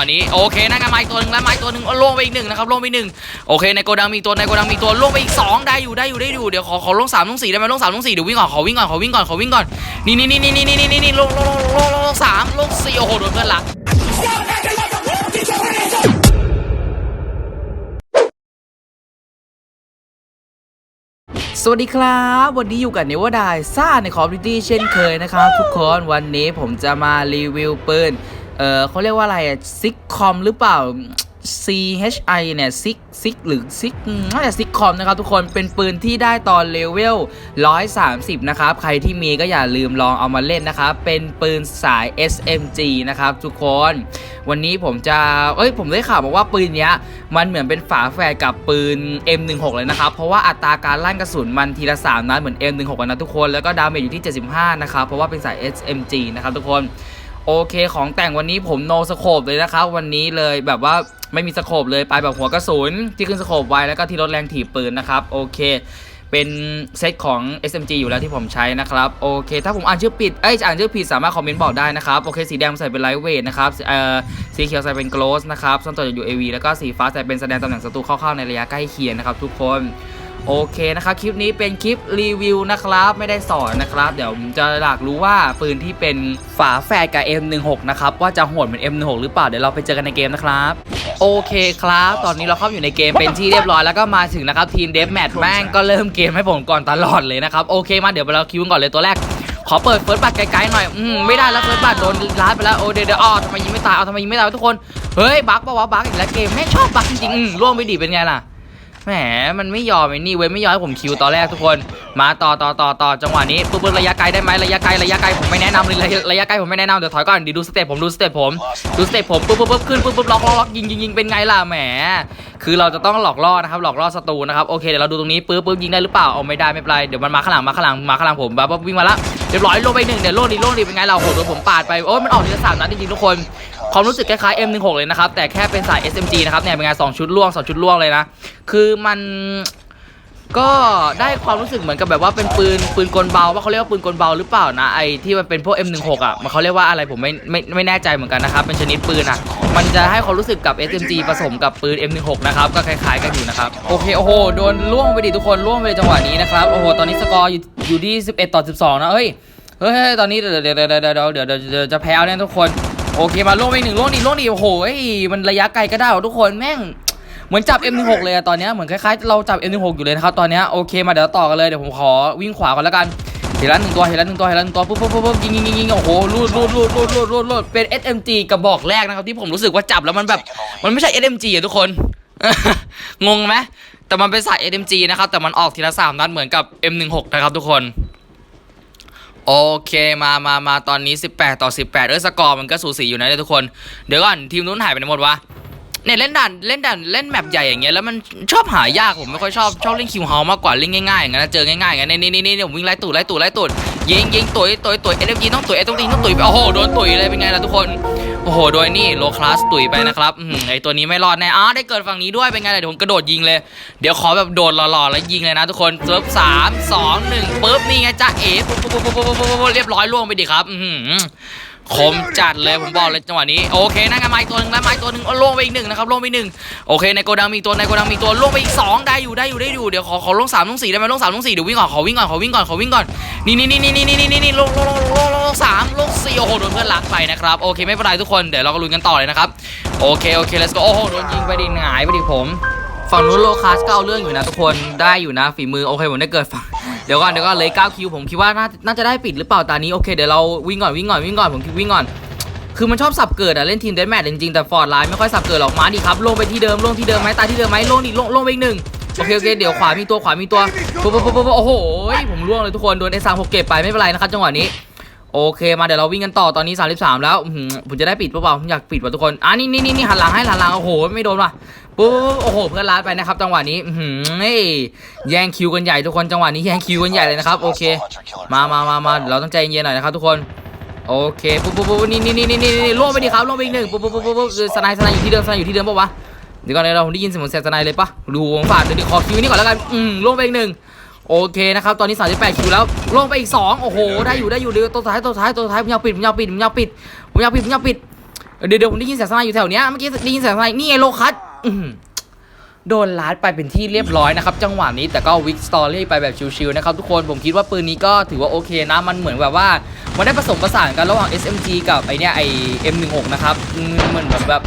งหวนี้โอเคนะครับไม้ตัวหนึ่งแล้วไม้ตัวหนึ่งลงไปอีกหนึ่งนะครับลงไปหนึ่งโอเคในโกดังมีตัวในโกดังมีตัวลงไปอีกสองได้อยู่ได้อยู่ได้อยู่เดี๋ยวขอขอลงสามลงสี่ได้ไหมลงสามลงสี่เดี๋ยววิ่งก่อนขอวิ่งก่อนขอวิ่งก่อนขอวิ่งก่อนนี่นี่นี่นี่นี่นี่นี่ลงลงลงลงลงสามลงสี่โอ้โหโดนเพื่อนละสวัสดีครับ วันนี้อยู่กับเนวดายซ่าในคอมพิวตี้เช่นเคยนะครับทุกคนวันนี้ผมจะมารีวิวปืน เออเขาเรียกว่าอะไรอะซิกคอมหรือเปล่า C H I เนี่ยซิกซิกหรือซิกน่าจะซิกคอมนะครับทุกคนเป็นปืนที่ได้ตอนเลเวล 130 นะครับ ใครที่มีก็อย่าลืมลองเอามาเล่นนะครับ เป็นปืนสาย SMG นะครับทุกคน วันนี้ผมจะ เอ้ย ผมได้ข่าวมาว่าปืนเนี้ย มันเหมือนเป็นฝาแฝดกับปืน M16 เลยนะครับ เพราะว่าอัตราการลั่นกระสุนมันทีละ 3นัดเหมือน M16 นนะทุกคนแล้วก็ดาเมจอยู่ที่ 75 นะครับ เพราะว่าเป็นสาย SMG นะครับทุกคน โอเคของแต่งวันนี้ผมโนสโคปเลยนะครับ วันนี้เลยแบบว่าไม่มีสโคปเลยไปแบบหัวกระสุนที่ขึ้นสโคปไว้แล้วก็ที่ลดแรงถีบปืนนะครับ โอเค เป็นเซตของ SMG อยู่แล้วที่ผมใช้นะครับ โอเค ถ้าผมอ่านชื่อผิดเอ้ยอ่านชื่อผิดสามารถคอมเมนต์บอกได้นะครับ โอเค สีแดงใส่เป็นไลท์เวทนะครับเอ่อสีเขียวใส่เป็นโกลสนะครับส่วนตัวจะอยู่ AV แล้วก็สีฟ้าใส่เป็นแสดงตำแหน่งศัตรูคร่าๆในระยะใกล้เคียงนะครับทุกคน โอเคนะครับคลิปนี้เป็นคลิปรีวิวนะครับไม่ได้สอนนะครับ เดี๋ยวผมจะอยากรู้ว่าปืนที่เป็นฝาแฝดกับ M16 นะครับว่าจะโหดเหมือน M16 หรือเปล่าเดี๋ยวเราไปเจอกันในเกมนะครับโอเคครับ ตอนนี้เราเข้าอยู่ในเกมเป็นที่เรียบร้อยแล้วก็มาถึงนะครับทีมเดฟแมทแม่งก็เริ่มเกมให้ผมก่อนตลอดเลยนะครับโอเคมาเดี๋ยวเราคิวกันก่อนเลยตัวแรกขอเปิดเฟิร์สบัตไกลๆหน่อย อืม ไม่ได้แล้วเฟิร์สบัตโดนลาดไปแล้ว โอ้เดเดี๋ยวอ้อทำไมยิงไม่ตาย เอาทำไมยิงไม่ตายทุกคน เฮ้ย บั๊กปะวะ บั๊กอีกแล้วเกมแม่ชอบบั๊กจริงๆอืมร่วงไปดิเป็นไงล่ะ หมมันไม่ยอมไอ้นี่เว้ยไม่ยอมให้ผมคิวตอนแรกทุกคน มาต่อต่อต่อต่อจังหวะนี้ปุ๊บปุ๊บระยะไกลได้ไหมระยะไกลระยะไกลผมไม่แนะนำเลยระยะไกลผมไม่แนะนำเดี๋ยวถอยก่อนดีดูสเต็ปผมดูสเต็ปผมดูสเต็ปผมปุ๊บปุ๊บปุ๊บขึ้นปุ๊บปุ๊บล็อกล็อกล็อกยิงยิงยิงเป็นไงล่ะแหมคือเราจะต้องหลอกล่อนะครับหลอกล่อศัตรูนะครับโอเคเดี๋ยวเราดูตรงนี้ปุ๊บปุ๊บยิงได้หรือเปล่าเอาไม่ได้ไม่เป็นไรเดี๋ยวมันมาข้างหลังมาข้างหลังมาข้างหลังผมปั๊บปั๊บวิ่งมาละ เรียบร้อยลงไปหนึ่งเดี๋ยวโลดดีโลดดีเป็นไงเราโหโดนผมปาดไปโอ้ยมันออกทีละสามนัดจริงๆทุกคนความรู้สึกคล้ายๆ M16 เลยนะครับ แต่แค่เป็นสาย SMG นะครับเนี่ยเป็นไงสองชุดล่วงสองชุดล่วงเลยนะ คือมันก็ได้ความรู้สึกเหมือนกับแบบว่าเป็นปืนปืนกลเบาว่าเขาเรียกว่าปืนกลเบาหรือเปล่านะไอที่มันเป็นพวก M16 อะมันเขาเรียกว่าอะไรผมไม่ไม่ไม่แน่ใจเหมือนกันนะครับเป็นชนิดปืนอะ มันจะให้ความรู้สึกกับ SMG ผสมกับปืน M16 นะครับก็คล้ายๆกันอยู่นะครับโอเคโอ้โหโดนล่วงไปดิทุกคนล่วงไปจังหวะนี้นะครับโอ้โหตอนนี้สกอร์อยู่ อยู่ที่ 11 ต่อ 12 นะเฮ้ยเฮ้ยตอนนี้เดี๋ยวเดี๋ยวเดี๋ยวเดี๋ยวเดี๋ยวจะแพ้แน่ทุกคน โอเคมาโล่ไปหนึ่งโล่นี่โล่นี่โอ้โหมันระยะไกลก็ได้ทุกคนแม่งเหมือนจับ M16 เลยอะตอนนี้เหมือนคล้ายๆเราจับ M16 อยู่เลยนะครับตอนนี้โอเคมาเดี๋ยวต่อกันเลยเดี๋ยวผมขอวิ่งขวาก่อนแล้วกันเห็นแล้วหนึ่งตัวเห็นแล้วหนึ่งตัวเห็นแล้วหนึ่งตัวปุ๊บปุ๊บปุ๊บยิงยิงยิงยิงโอ้โหรูดรูดรูดรูดรูดรูดรูดเป็น SMG กระบอกแรกนะครับที่ผมรู้สึกว่าจับแล้วมันแบบ มันไม่ใช่ SMG อะทุกคน งงไหม แต่มันเป็นสาย SMG นะครับ แต่มันออกทีละสามนัดเหมือนกับ M16 นะครับทุกคน โอเคมามามาตอนนี้ 18 ต่อ 18เออสกอร์มันก็สูสีอยู่นะเนี่ยทุกคน เดี๋ยวก่อน ทีมนู้นหายไปไหนหมดวะเนี่ยเล่นด่านเล่นด่านเล่นแมปใหญ่อย่างเงี้ยแล้วมันชอบหายากผมไม่ค่อยชอบชอบเล่นคิวเฮามากกว่าเล่นง่ายๆอย่างนั้นเจอง่ายๆอย่างนั้นนี่นี่นี่นี่ผมวิ่งไล่ตูดไล่ตูดไล่ตูด ยิงยิงตุ๋ยตุ๋ยตุ๋ยเอ็มจีต้องตุ๋ยเอต้องตีต้องตุ๋ยไปโอ้โหโดนตุ๋ยเลยเป็นไงล่ะทุกคนโอ้โหโดยนี่โลคลาสตุ๋ยไปนะครับไอตัวนี้ไม่รอดแน่อ้าได้เกิดฝั่งนี้ด้วยเป็นไงล่ะเดี๋ยวผมกระโดดยิงเลยเดี๋ยวขอแบบโดดหล่อๆแล้วยิงเลยนะทุกคนเซิร์ฟสามสองหนึ่งปุ๊บนี่ไงจ้าเอฟปุ๊บปุ๊บปุ๊บปุ๊บปุ๊บปุ๊บเรียบร้อยล่วงไปดิครับอื คมจัดเลยผมบอกเลยจังหวะนี้โอเคนั่นไงไม้ตัวหนึงแล้วไม้ตัวหนึงล่วงไปอีกหนึ่งนะครับล่วงไปอีกหนึ่งโอเคในโกดังมีตัวในโกดังมีตัวล่วงไปอีกสองได้อยู่ได้อยู่ได้อยู่เดี๋ยวขอขอลงสามลงสี่ได้ไหมลงสามลงสี่เดี๋ยววิ่งก่อนขอวิ่งก่อนขอวิ่งก่อนขอวิ่งก่อนนี่นี่นี่นี่นี่นี่นี่นี่ลงลงลงลงลงลงสามลงสี่โอ้โหโดนเพื่อนลักไปนะครับโอเคไม่เป็นไรทุกคนเดี๋ยวเราก็ลุยกันต่อเลยนะครับโอเคโอเค let's go โอ้โหโดนยิงไปดิหงายไปดิผมฝั่งนู้นโลคาสก็เอาเรื่องอยู่นะทุกคนได้อยู่นะฝีมือโอเคผมได้เกิดฝั่งเดี๋ยวก่อนเดี๋ยวก่อนเลย9คิวผมคิดว่าน่าน่าจะได้ปิดหรือเปล่าตอนนี้โอเคเดี๋ยวเราวิ่งก่อนวิ่งก่อนวิ่งก่อนผมคิดวิ่งก่อน คือมันชอบสับเกิดอะเล่นทีมเดนแมทจริงๆแต่ฟอร์ดไลน์ไม่ค่อยสับเกิดหรอกมาดิครับลงไปที่เดิมลงที่เดิมไหมตายที่เดิมไหมลงดิลงลงไปอีกหนึ่งโอเคโอเคเดี๋ยวขวามีตัวขวามีตัวปุ๊บปุ๊บปุ๊บโอ้โหผมล่วงเลยทุกคนโดนไอ้สามหกเก็บไปไม่เป็นไรนะครับจังหวะนี้ โอเคมาเดี๋ยวเราวิ่งกันต่อตอนนี้ 33 แล้วผมจะได้ปิดเปล่าผมอยากปิดว่ะทุกคนอะนี่นี่นี่นี่หันหลังให้หันหลังโอ้โหไม่โดนว่ะปุ๊บโอ้โหเพื่อนลาดไปนะครับจังหวะนี้อื้อหือเฮ้ยแย่งคิวกันใหญ่ทุกคนจังหวะนี้แย่งคิวกันใหญ่เลยนะครับโอเค มามามามาเราต้องใจเย็นๆหน่อยนะครับทุกคนโอเคปุ๊บปุ๊บปุ๊บนี่นี่นี่นี่นี่ล่วงไปดิครับล่วงไปอีกหนึ่งปุ๊บปุ๊บปุ๊บปุ๊บสไนด์สไนด์อยู่ที่เดิมสไนด์อยู่ที่เดิมปะวะเดี๋ยวก่อนเดี๋ยเราได้ยินเสียงเสียงสไนด์เลยปะดูวงฝาดเดี๋ยวดิขอคิวนี่ก่อนแล้วกันอืมล่วงไปอีกหนึ่ง โอเคนะครับ ตอนนี้ 38 คิวแล้ว ลงไปอีก 2 โอ้โห ได้อยู่ได้อยู่เดี๋ยวตัวท้ายตัวท้ายตัวท้ายผมอยากปิดผมอยากปิดผมอยากปิดผมอยากปิดผมอยากปิด เดี๋ยวเดี๋ยวผมได้ยินเสียงสไนด์อยู่แถวเนี้ย เมื่อกี้ได้ยินเสียงสไนด์นี่ไงโลคัสโดนลัดไปเป็นที่เรียบร้อยนะครับ จังหวะนี้แต่ก็วิกสตอรี่ไปแบบชิวๆนะครับทุกคนผมคิดว่าปืนนี้ก็ถือว่าโอเคนะ มันเหมือนแบบว่า มันได้ผสมผสานกันระหว่าง SMG กับไอเนี้ยไอ M16 นะครับอืมเหมือนแบบ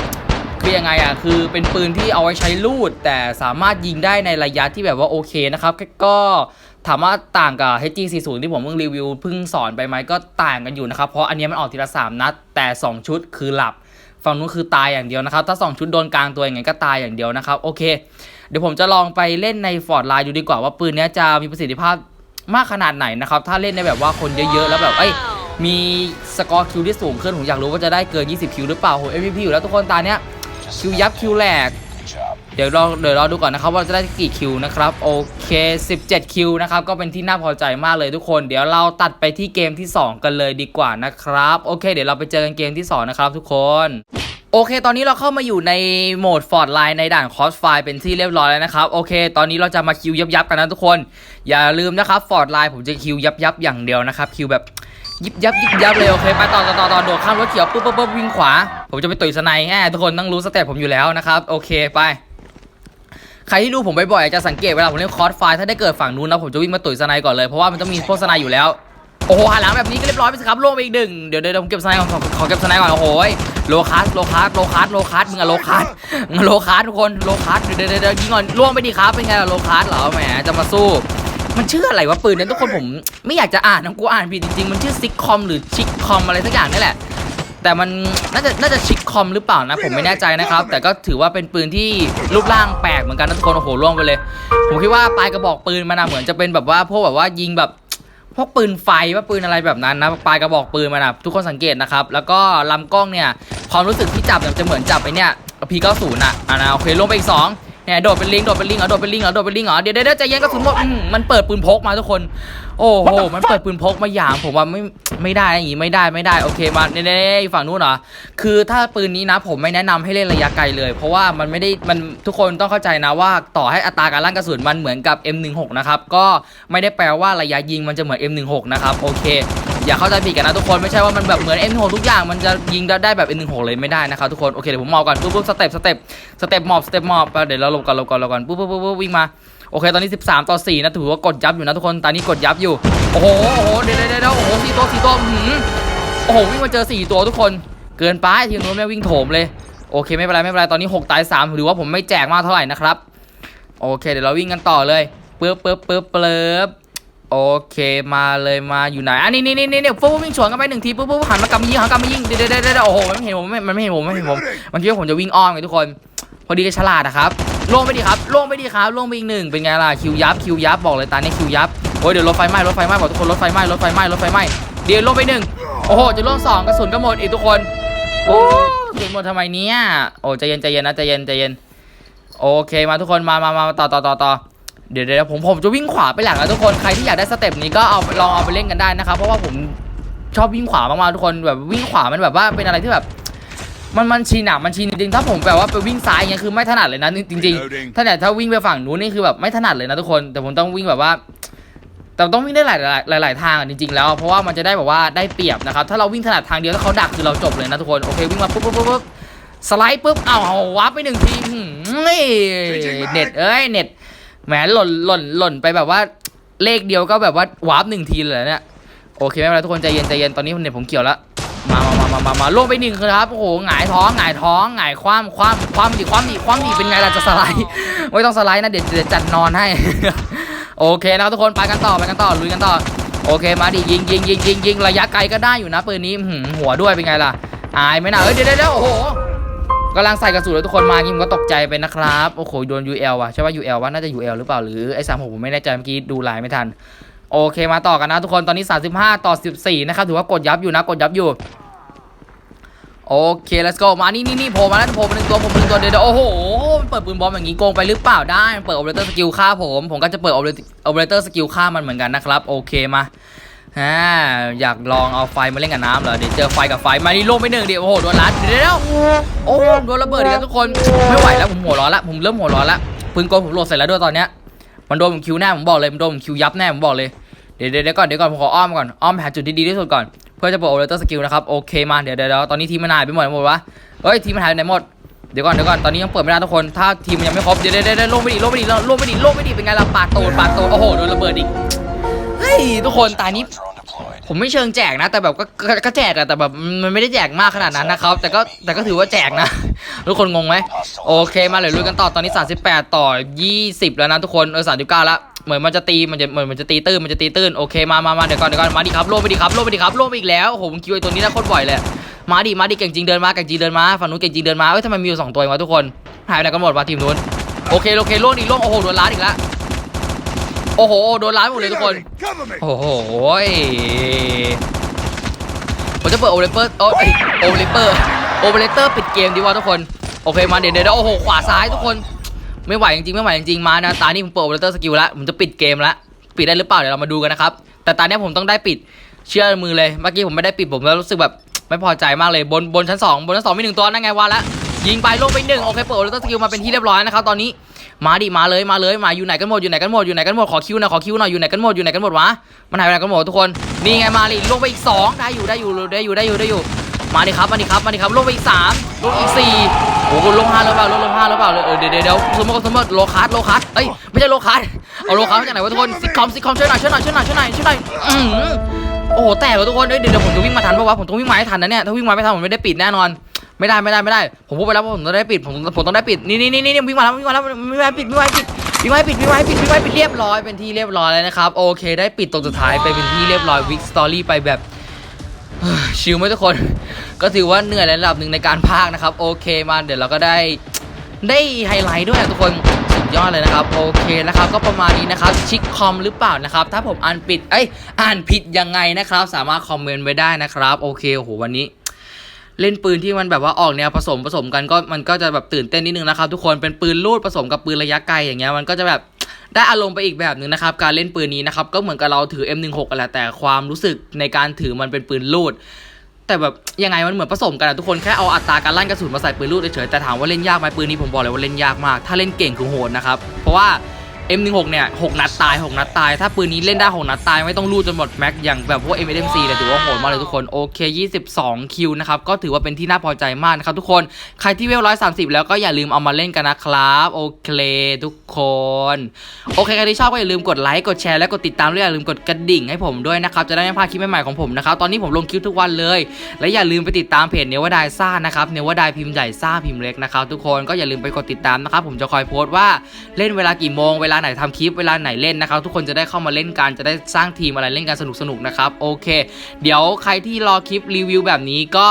แบบคือยังไงอะคือเป็นปืนที่เอาไว้ใช้ลูด แต่สามารถยิงได้ในระยะที่แบบว่าโอเคนะครับก็ถามว่าต่างกับ HG40 ที่ผมเพิ่งรีวิวเพิ่งสอนไปไหมก็ต่างกันอยู่นะครับ เพราะอันเนี้ยมันออกทีละ 3 นัด แต่ 2 ชุดคือหลับ ฝั่งนู้นคือตายอย่างเดียวนะครับ ถ้า 2 ชุดโดนกลางตัวอย่างไงก็ตายอย่างเดียวนะครับ โอเค เดี๋ยวผมจะลองไปเล่นในฟอร์ดไลน์ดูดีกว่าว่าปืนเนี้ยจะมีประสิทธิภาพมากขนาดไหนนะครับ ถ้าเล่นในแบบว่าคนเยอะๆ แล้วแบบเอ้ยมีสกอร์คิวที่สูงขึ้นผมอยากรู้ว่าจะได้เกิน 20 คิวหรือเปล่าโห MVP อยู่แล้วทุกคนตาเนี้ย คิวยับคิวแหลกเดี๋ยวรอเดี๋ยวรอดูก่อนนะครับว่าจะได้กี่คิวนะครับโอเค 17 คิวนะครับก็เป็นที่น่าพอใจมากเลยทุกคน เดี๋ยวเราตัดไปที่เกมที่ 2 กันเลยดีกว่านะครับโอเค เดี๋ยวเราไปเจอกันเกมที่ 2 นะครับทุกคนโอเค ตอนนี้เราเข้ามาอยู่ในโหมดฟอร์ดไลน์ในด่านคอสไฟเป็นที่เรียบร้อยแล้วนะครับ โอเค ตอนนี้เราจะมาคิวยับยับกันนะทุกคน อย่าลืมนะครับฟอร์ดไลน์ผมจะคิวยับยับอย่างเดียวนะครับ คิวแบบ ยิบยับยิบยับเลยโอเคไปต่อต่อต่อต่อโดดข้ามรถเขียวปุ๊บปุ๊บปุ๊บวิ่งขวา ผมจะไปตุยสไนด์แหมทุกคนต้องรู้สเต็ปผมอยู่แล้วนะครับโอเคไปใครที่ดูผมบ่อยๆจะสังเกตเวลาผมเล่นคอร์สไฟถ้าได้เกิดฝั่งนู้นนะผมจะวิ่งมาตุยสไนด์ก่อนเลยเพราะว่ามันต้องมีพวกสไนด์อยู่แล้วโอ้โหหันหลังแบบนี้ก็เรียบร้อยไปสิครับล่วงไปอีกหนึ่งเดี๋ยวเดี๋ยวผมเก็บสไนด์ก่อนขอเก็บสไนด์ก่อนโอ้โหโลคัสโลคัสโลคัสโลคัสมึงอะโลคัสมึงอะโลคัสทุกคนโลคัสเดี๋ยวเดี๋ยวยิงก่อนล่วงไปดีครับเป็นไงล่ะโลคัสเหรอแหมจะมาสู้ มันชื่ออะไรวะปืนเนี่ยทุกคนผมไม่อยากจะอ่านนะกูอ่านผิดจริงๆ มันชื่อซิกคอมหรือชิกคอมอะไรสักอย่างนี่แหละ แต่มันน่าจะน่าจะชิกคอมหรือเปล่านะ ผมไม่แน่ใจนะครับ แต่ก็ถือว่าเป็นปืนที่รูปร่างแปลกเหมือนกันนะทุกคนโอ้โหล่วงไปเลย ผมคิดว่าปลายกระบอกปืนมันนะเหมือนจะเป็นแบบว่าพวกแบบว่ายิงแบบพวกปืนไฟว่าปืนอะไรแบบนั้นนะปลายกระบอกปืนมันนะทุกคนสังเกตนะครับ แล้วก็ลำกล้องเนี่ยความรู้สึกที่จับเนี่ยจะเหมือนจับไอเนี่ย P90 อะอะนะโอเคลงไปอีกสอง เนี่ยโดดเป็นลิงโดดเป็นลิงเหรอโดดเป็นลิงเหรอโดดเป็นลิงเหรอเดี๋ยวเดี๋ยวเดี๋ยวใจเย็นกระสุนหมดอืมมันเปิดปืนพกมาทุกคน โอ้โหมันเปิดปืนพกมาอย่างผมว่าไม่ไม่ได้นะอย่างงี้ไม่ได้ไม่ได้โอเคมาเน่ๆฝั่งนู้นเหรอคือถ้าปืนนี้นะ ผมไม่แนะนำให้เล่นระยะไกลเลย เพราะว่ามันไม่ได้มันทุกคนต้องเข้าใจนะว่าต่อให้อัตราการลั่นกระสุนมันเหมือนกับ M16 นะครับก็ไม่ได้แปลว่าระยะยิงมันจะเหมือน M16 นะครับโอเค อย่าเข้าใจผิดกันนะทุกคนไม่ใช่ว่ามันแบบเหมือน M16 ทุกอย่างมันจะยิงได้แบบ M16 เลยไม่ได้นะครับทุกคนโอเคเดี๋ยวผมมองก่อนปุ๊บปุ๊บสเต็ปสเต็ปสเต็ปมอบสเต็ปมอบเดี๋ยวเราลงก่อนลงก่อนลงก่อนปุ๊บปุ๊บปุ๊บปุ๊บวิ่งมาโอเคตอนนี้ 13 ต่อ 4 นะถือว่ากดยับอยู่นะทุกคนตอนนี้กดยับอยู่โอ้โหโอ้โหเดี๋ยวเดี๋ยวเดี๋ยวโอ้โหสี่ตัวสี่ตัวหืมโอ้โหวิ่งมาเจอสี่ตัวทุกคน เกินไปทีมนู้นไม่วิ่งโถมเลยโอเคไม่เป็นไรไม่เป็นไรตอนนี้หกตายสามถือว่าผมไม่แจกมากเท่าไหร่นะครับโอเคเดี๋ยวเราวิ่งกันต่อเลยปึ๊บปึ๊บปึ๊บปึ๊บ โอเคมาเลยมาอยู่ไหนอันนี้นี่นี่นี่เนี่ยปุ๊บวิ่งสวนกันไปหนึ่งทีปุ๊บปุ๊บหันมากำมายิงหันกำมายิงเดี๋ยวเดี๋ยวเดี๋ยวโอ้โหมันไม่เห็นผมไม่มันไม่เห็นผมไม่เห็นผมมันคิดว่าผมจะวิ่งอ้อมไงทุกคน พอดีก็ฉลาดนะครับล่วงไปดีครับล่วงไปดีครับล่วงไปอีกหนึ่งเป็นไงล่ะคิวยับคิวยับบอกเลยตาเนี้คิวยับโอ้ยเดี๋ยวรถไฟไหม้รถไฟไหม้บอกทุกคนรถไฟไหม้รถไฟไหม้รถไฟไหม้เดี๋ยวล่วงไปหนึ่งโอ้โหจะล่วงสองกระสุนก็หมดอีกทุกคนโอ้กระสุนหมดทำไมเนี่ยโอ้ใจเย็นใจเย็นนะใจเย็นใจเย็นโอเคมาทุกคนมามามาต่อต่อต่อต่อ เดี๋ยวเดี๋ยวผมผมจะวิ่งขวาไปหลังนะทุกคนใครที่อยากได้สเต็ปนี้ก็เอาลองเอาไปเล่นกันได้นะครับเพราะว่าผมชอบวิ่งขวามากๆทุกคนแบบวิ่งขวามันแบบว่าเป็นอะไรที่แบบมันมันชินอะมันชินจริงๆถ้าผมแบบว่าไปวิ่งซ้ายอย่างเงี้ยคือไม่ถนัดเลยนะจริง Loading ๆถ้าเนี่ยถ้าวิ่งไปฝั่งนู้นนี่คือแบบไม่ถนัดเลยนะทุกคน แต่ผมต้องวิ่งแบบว่า แต่ต้องวิ่งได้หลายหลายหลายทางอะจริงๆแล้วเพราะว่ามันจะได้แบบว่าได้เปรียบนะครับถ้าเราวิ่งถนัดทางเดียวถ้าเขาดักคือเราจบเลยนะทุกคนโอเควิ่งมาปุ๊บปุ๊บปุ๊บปุ๊บสไลด์ปุ๊บเอาเอาวับไปหนึ่งทีหืมเฮ้ยเน็ตเอ้ยเน็ต แหมหล่นหล่นหล่นไปแบบว่าเลขเดียวก็แบบว่าวาร์ปหนึ่งทีเลยเนี่ยโอเคไม่เป็นไรทุกคนใจเย็นใจเย็นตอนนี้เนี่ยผมเกี่ยวแล้วมามามามามามาลงไปหนึ่งครับโอ้โหหงายท้องหงายท้องหงายคว่ำคว่ำคว่ำดิคว่ำดิคว่ำดิเป็นไงล่ะจะสไลด์ไม่ต้องสไลด์นะเดี๋ยวเดี๋ยวจัดนอนให้โอเคนะครับทุกคนไปกันต่อไปกันต่อลุยกันต่อโอเคมาดิยิงยิงยิงยิงยิงระยะไกลก็ได้อยู่นะปืนนี้อื้อหือหัวด้วยเป็นไงล่ะอายไหมนะเอ้ยเดี๋ยวเดี๋ยวเดี๋ยวโอ้โห กำลังใส่กระสุนแล้วทุกคนมายิงก็ตกใจไปนะครับ โอ้โหโดน UL ว่ะใช่ว่า UL ว่าน่าจะ UL หรือเปล่าหรือไอ้สามผมไม่แน่ใจเมื่อกี้ดูลน์ไม่ทัน โอเคมาต่อกันนะทุกคนตอนนี้ 35 ต่อ 14 นะครับถือว่ากดยับอยู่นะกดยับอยู่ โอเค let's go มานี่นี่นี่โผล่มาแล้วโผล่มาหนึ่งตัวผมหนึ่งตัวเดี๋ยวโอ้โหมันเปิดปืนบอมอย่างนี้โกงไปหรือเปล่าได้เปิด operator skill ฆ่าผมผมก็จะเปิด operator skill ฆ่ามันเหมือนกันนะครับโอเคมา ฮ่าอยากลองเอาไฟมาเล่นกับน้ำเหรอเดี๋ยวเจอไฟกับไฟมานี่ลงไปหนึ่งเดี๋ยวโอ้โหโดนรัดเดี๋ยวเดี๋ยวโอ้โดนระเบิดอีกแล้วทุกคนไม่ไหวแล้วผมหัวร้อนละผมเริ่มหัวร้อนละปืนกลผมโหลดเสร็จแล้วด้วยตอนเนี้ยมันโดนผมคิวแน่ผมบอกเลยมันโดนผมคิวยับแน่ผมบอกเลยเดี๋ยวเดี๋ยวก่อนเดี๋ยวก่อนผมขออ้อมก่อนอ้อมหาจุดที่ดีที่สุดก่อนเพื่อจะเปิดโอเลเตอร์สกิลนะครับโอเคมาเดี๋ยวเดี๋ยวตอนนี้ทีมมันหายไปหมดหมดวะเฮ้ยทีมมันหายไปไหนหมดเดี๋ยวก่อนเดี๋ยวก่อนตอนนี้ยังเปิดไม่ได้ทุกคนถ้าทีมมันยังไม่ครบเดี๋ยวเดี๋ยวเดี๋ยวลงไปดิลงไปดิลงไปดิลงไปดิเป็นไงล่ะปาดโตนปาดโตนโอ้โหโดนระเบิดอีก ฮ้ยทุกคนตานี้ ผมไม่เชิงแจกนะ แต่แบบก็ก็แจกอะแต่แบบมันไม่ได้แจกมากขนาดนั้นนะครับ แต่ก็แต่ก็ถือว่าแจกนะ ทุกคนงงไหมโอเคมาเลยลุยกันต่อตอนนี้ 38 ต่อ 20 แล้วนะทุกคนเออ39แล้วเหมือนมันจะตีมันจะเหมือนมันจะตีตื้นมันจะตีตื้นโอเคมามามาเดี๋ยวก่อนเดี๋ยวก่อนมาดิครับโลงไปดิครับโลงไปดิครับโลงไปอีกแล้วโอ้โหผมคิว่าตัวนี้น่าโคตรบ่อยเลยมาดิมาดิเก่งจริงเดินมาเก่งจริงเดินมาฝั่งนู้นเก่งจริงเดินมาเอ้ยทำไมมีอยู่สองตัวเองวะทุกคนหายไปไหนกันหมดวะทีมนู้นโอเคโอเคโล่งดิโล่งโอ้โหโดนล้านอีกแล้ว โอ้โห โดนล้านหมดเลยทุกคน Cover me! โอ้โหยผมจะเปิดโอเปเปอร์โอ้ยโอเปเปอร์โอเปเตอร์ปิดเกมดีกว่าทุกคน โอเคมาเดี๋ยวเดี๋ยวโอ้โห ขวาซ้ายทุกคน ไม่ไหวจริงๆไม่ไหวจริงๆมานะตานี้ผมเปิดโอเปเตอร์สกิลแล้วผมจะปิดเกมแล้วปิดได้หรือเปล่าเดี๋ยวเรามาดูกันนะครับ แต่ตอนนี้ผมต้องได้ปิดเชื่อมือเลย เมื่อกี้ผมไม่ได้ปิดผมแล้วรู้สึกแบบไม่พอใจมากเลยบนบนชั้นสองบนชั้นสองมีหนึ่งตัวนั่นไงวะละยิงไปลงไปหนึ่งโอเคเปิดโอเปเตอร์สกิลมาเป็นที่เรียบร้อยนะครับตอนนี้ มาดิมาเลยมาเลยมาอยู่ไหนกันหมดอยู่ไหนกันหมดอยู่ไหนกันหมดขอคิวหน่อยขอคิวหน่อยอยู่ไหนกันหมดอยู่ไหนกันหมดวะมันหายไปไหนกันหมดทุกคนนี่ไงมาดิลงไปอีกสองได้อยู่ได้อยู่ได้อยู่ได้อยู่ได้อยู่ มาดิครับมาดิครับมาดิครับลงไปอีกสามลงอีกสี่โอ้โหลงห้าแล้วเปล่าลงลงห้าแล้วเปล่าเออเดี๋ยวเดี๋ยวเดี๋ยวสมมติสมมติโลคัสโลคัสเอ้ยไม่ใช่โลคัสเอาโลคัสมาจากไหนวะทุกคนซิคอมซิคอมช่วยหน่อยช่วยหน่อยช่วยหน่อยช่วยหน่อยช่วยหน่อยโอ้โหแตกเลยทุกคนเอ้ยเดี๋ยวเดี๋ยวผมจะวิ่งมาทันปะวะผมต้องวิ่งมาให้ทันนะเนี่ยถ้าวิ่งมาไม่ทันผมไม่ได้ปิดแน่นอน ไม่ได้ไม่ได้ไม่ได้ ผมพูดไปแล้วว่าผมต้องได้ปิดผมผมต้องได้ปิดนี่นี่นี่นี่วิ่งมาแล้ววิ่งมาแล้ววิ่งมาปิดวิ่งมาปิดวิ่งมาปิดวิ่งมาปิดวิ่งมาปิดเรียบร้อยเป็นที่เรียบร้อยแล้วนะครับโอเค ได้ปิดตรงสุดท้ายไปเป็นที่เรียบร้อยวิกสตอรี่ไปแบบชิลไหมทุกคน ก็ถือว่าเหนื่อยระดับหนึ่งในการพากนะครับ โอเคมาเดี๋ยวเราก็ได้ได้ไฮไลท์ด้วยนะทุกคนสุดยอดเลยนะครับ โอเคนะครับ ก็ประมาณนี้นะครับชิคคอมหรือเปล่านะครับ ถ้าผมอ่านปิดเอ้ยอ่านผิดยังไงนะครับ สามารถคอมเมนต์ไว้ได้นะครับ โอเคโหวันนี้ เล่นปืนที่มันแบบว่าออกแนวผสมผสมกันก็มันก็จะแบบตื่นเต้นนิดนึงนะครับทุกคนเป็นปืนลูดผสมกับปืนระยะไกลอย่างเงี้ยมันก็จะแบบได้อารมณ์ไปอีกแบบหนึ่งนะครับการเล่นปืนนี้นะครับก็เหมือนกับเราถือ M16 กันแหละแต่ความรู้สึกในการถือมันเป็นปืนลูดแต่แบบยังไงมันเหมือนผสมกันอะทุกคนแค่เอาอัตราการลั่นกระสุนมาใส่ปืนลูกเฉยแต่ถามว่าเล่นยากไหมปืนนี้ผมบอกเลยว่าเล่นยากมาก ถ้าเล่นเก่งคือโหดนะครับเพราะว่า M16 เนี่ย6นัดตาย 6 นัดตาย ถ้าปืนนี้เล่นได้ 6 นัดตาย ไม่ต้องรูดจนหมดแม็กอย่างแบบพวก M M4 เนี่ยถือว่าโหดมากเลยทุกคน โอเค 22 คิวนะครับ ก็ถือว่าเป็นที่น่าพอใจมากนะครับทุกคน ใครที่เวล 130 แล้วก็อย่าลืมเอามาเล่นกันนะครับ โอเคทุกคน โอเค ใครที่ชอบก็อย่าลืมกดไลค์ กดแชร์ และกดติดตามด้วยอย่าลืมกดกระดิ่งให้ผมด้วยนะครับ จะได้ไม่พลาดคลิปใหม่ๆของผมนะครับ ตอนนี้ผมลงคลิปทุกวันเลย และอย่าลืมไปติดตามเพจเนวดายซ่านะครับ เนวดายพิมพ์ใหญ่ซ่าพิมพ์เล็กนะครับทุกคน ก็อย่าลืมไปกดติดตามนะครับ ผมจะคอยโพสต์ว่าเล่นเวลากี่โมงเวลาลาไหนทำคลิปเวลาไหนเล่นนะครับ ทุกคนจะได้เข้ามาเล่นกันจะได้สร้างทีมอะไรเล่นกันสนุกๆนะครับโอเค เดี๋ยวใครที่รอคลิปรีวิวแบบนี้ก็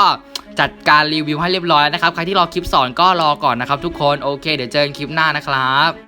จัดการรีวิวให้เรียบร้อยนะครับ ใครที่รอคลิปสอนก็รอก่อนนะครับทุกคนโอเค เดี๋ยวเจอกันคลิปหน้านะครับ